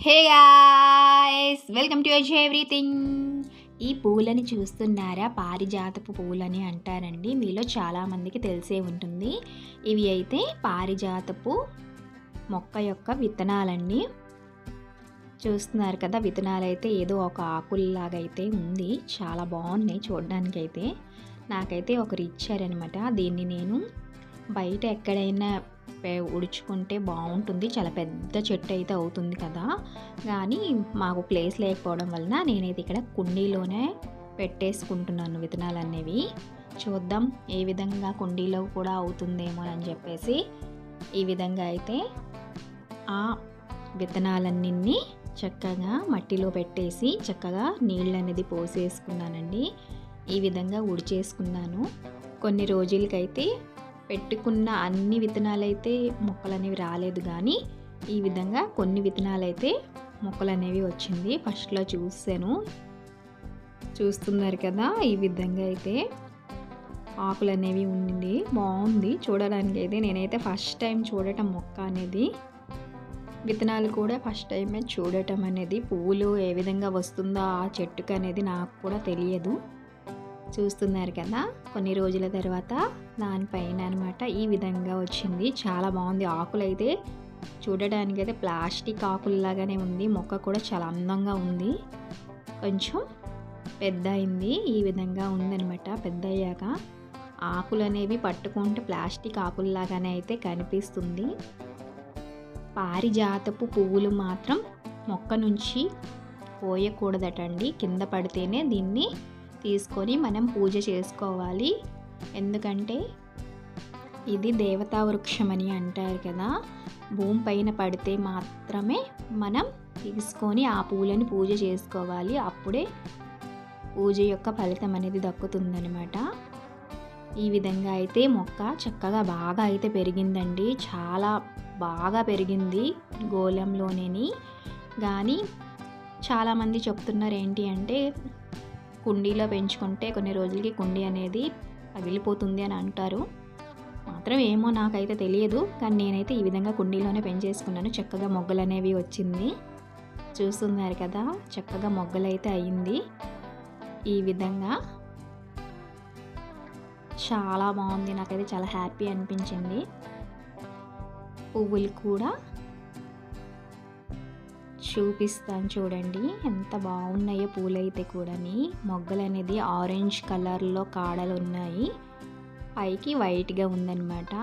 Hey guys welcome to యజ్ everything. ఈ పూలని చూస్తున్నారా? పారిజాతపు పూలని అంటారండి. మీలో చాలామందికి తెలిసే ఉంటుంది. ఇవి అయితే పారిజాతపు మొక్క యొక్క విత్తనాలండి. చూస్తున్నారు కదా విత్తనాలు అయితే ఏదో ఒక ఆకుల్లాగా అయితే ఉంది. చాలా బాగున్నాయి చూడడానికైతే. అయితే నాకైతే ఒకరు ఇచ్చారనమాట దీన్ని నేను బయట ఎక్కడైనా ఉడుచుకుంటే బాగుంటుంది చాలా పెద్ద చెట్టు అయితే అవుతుంది కదా. కానీ మాకు ప్లేస్ లేకపోవడం వలన నేనైతే ఇక్కడ కుండీలోనే పెట్టేసుకుంటున్నాను విత్తనాలు అనేవి చూద్దాం ఏ విధంగా కుండీలో కూడా అవుతుందేమో అని చెప్పేసి ఈ విధంగా అయితే ఆ విత్తనాలన్నీ చక్కగా మట్టిలో పెట్టేసి చక్కగా నీళ్ళు అనేది పోసేసుకున్నానండి. ఈ విధంగా ఉడిచేసుకున్నాను. కొన్ని రోజులకైతే పెట్టుకున్న అన్ని విత్తనాలు అయితే మొక్కలు అనేవి రాలేదు కానీ ఈ విధంగా కొన్ని విత్తనాలు అయితే మొక్కలు అనేవి వచ్చింది. ఫస్ట్లో చూసాను చూస్తున్నారు కదా ఈ విధంగా అయితే ఆకులు అనేవి ఉండింది. బాగుంది. చూడడానికి అయితే నేనైతే ఫస్ట్ టైం చూడటం మొక్క అనేది. విత్తనాలు కూడా ఫస్ట్ టైమే చూడటం అనేది. పువ్వులు ఏ విధంగా వస్తుందో ఆ చెట్టుకు అనేది నాకు కూడా తెలియదు. చూస్తున్నారు కదా. కొన్ని రోజుల తర్వాత దానిపైన అనమాట ఈ విధంగా వచ్చింది. చాలా బాగుంది. ఆకులు అయితే చూడడానికి అయితే ప్లాస్టిక్ ఆకుల్లాగానే ఉంది. మొక్క కూడా చాలా అందంగా ఉంది. కొంచెం పెద్ద అయింది ఈ విధంగా ఉందనమాట పెద్ద అయ్యాక ఆకులు అనేవి పట్టుకుంటే ప్లాస్టిక్ ఆకుల్లాగానే అయితే కనిపిస్తుంది. పారిజాతపు పువ్వులు మాత్రం మొక్క నుంచి పోయకూడదటండి. కింద పడితేనే దీన్ని తీసుకొని మనం పూజ చేసుకోవాలి. ఎందుకంటే ఇది దేవతా వృక్షం అని అంటారు కదా. భూమి పైన పడితే మాత్రమే మనం తీసుకొని ఆ పూలను పూజ చేసుకోవాలి. అప్పుడే పూజ యొక్క ఫలితం అనేది దక్కుతుందనమాట ఈ విధంగా అయితే మొక్క చక్కగా బాగా అయితే పెరిగిందండి. చాలా బాగా పెరిగింది గోళంలోనేని. కానీ చాలామంది చెప్తున్నారు ఏంటి అంటే కుండీలో పెంచుకుంటే కొన్ని రోజులకి కుండీ అనేది పగిలిపోతుంది అని అంటారు. మాత్రం ఏమో నాకైతే తెలియదు కానీ నేనైతే ఈ విధంగా కుండీలోనే పెంచేసుకున్నాను. చక్కగా మొగ్గలు అనేవి వచ్చింది. చూస్తున్నారు కదా చక్కగా మొగ్గలైతే అయింది. ఈ విధంగా చాలా బాగుంది. నాకైతే చాలా హ్యాపీ అనిపించింది. పువ్వులు కూడా చూపిస్తాను చూడండి. ఎంత బాగున్నాయో పూలైతే కూడాని. మొగ్గలు అనేది ఆరెంజ్ కలర్లో కాడలు ఉన్నాయి పైకి వైట్గా ఉందన్నమాట.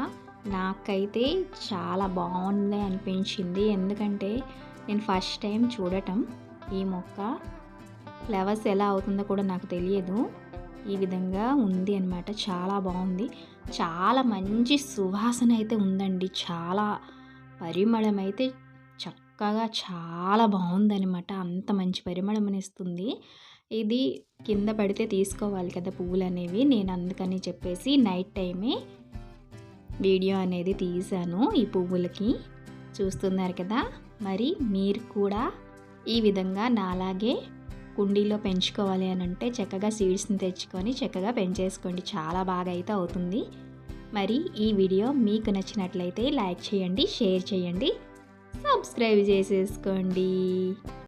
నాకైతే చాలా బాగుంది అనిపించింది. ఎందుకంటే నేను ఫస్ట్ టైం చూడటం. ఈ మొక్క ఫ్లవర్స్ ఎలా అవుతుందో కూడా నాకు తెలియదు. ఈ విధంగా ఉంది అనమాట చాలా బాగుంది. చాలా మంచి సువాసన అయితే ఉందండి. చాలా పరిమళం అయితే చక్కగా చాలా బాగుందనమాట అంత మంచి పరిమళం ఇస్తుంది ఇది కింద పడితే తీసుకోవాలి కదా పువ్వులు అనేవి నేను అందుకని చెప్పేసి నైట్ టైమే వీడియో అనేది తీశాను ఈ పువ్వులకి. చూస్తున్నారు కదా? మరి మీరు కూడా ఈ విధంగా నాలాగే కుండీలో పెంచుకోవాలి అని అంటే చక్కగా సీడ్స్ని తెచ్చుకొని చక్కగా పెంచేసుకోండి. చాలా బాగా అయితే అవుతుంది. మరి ఈ వీడియో మీకు నచ్చినట్లయితే లైక్ చేయండి షేర్ చేయండి. సబ్స్క్రైబ్ చేసేసుకోండి.